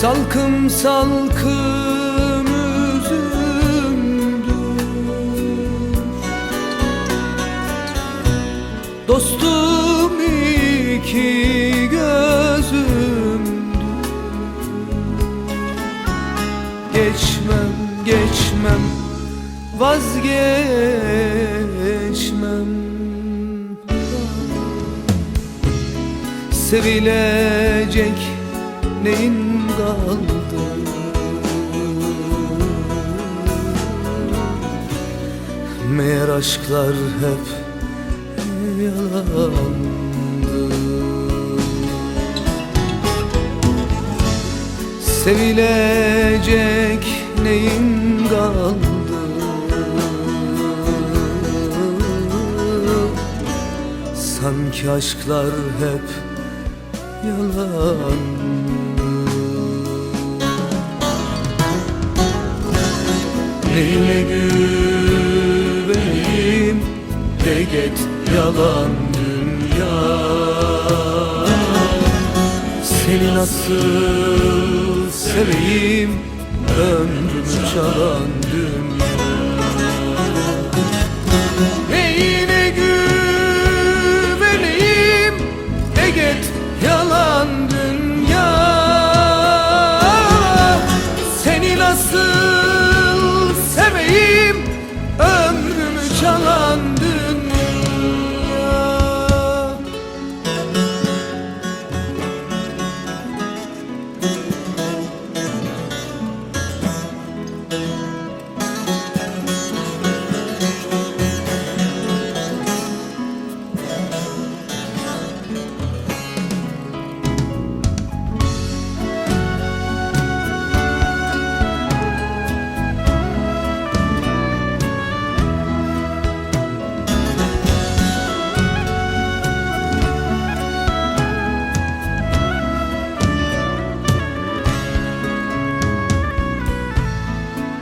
Salkım salkım üzümdür Dostum iki gözümdür Geçmem geçmem vazgeçmem. Sevilecek neyin kaldı Meğer aşklar hep yalandı. Sevilecek neyin kaldı? Sanki aşklar hep yalan Neyine güveneyim de get yalan dünya. Seni nasıl seveyim ömrümü çalan dünya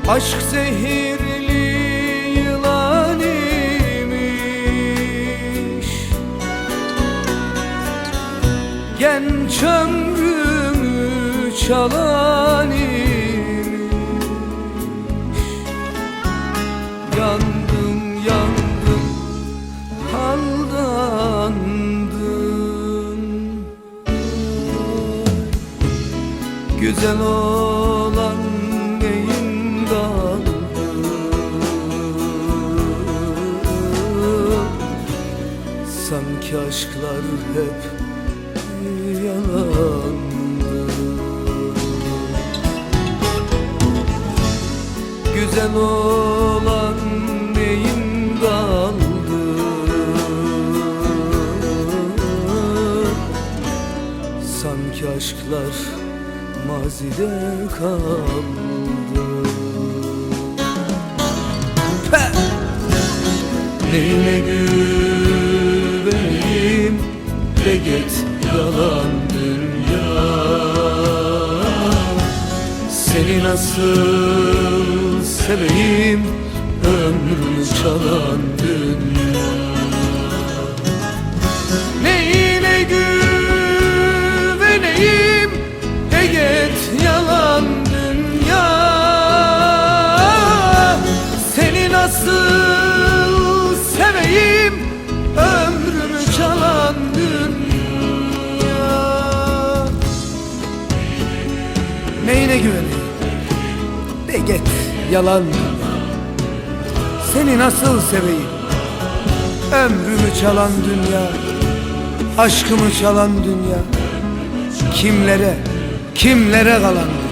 Aşk zehirli yılan imiş. Genç ömrümü çalan imiş. Yandım yandım aldandım Güzel olan Sanki aşklar hep yalandı. Güzel olan neyin kaldı? Sanki aşklar mazide kaldı. Peh! Neyine güveneyim de git yalan dünya. Seni nasıl seveyim ömrümü çalan dünya yalan. Seni nasıl seveyim? Ömrümü çalan dünya Aşkımı çalan dünya. Kimlere, kimlere kalan? dünya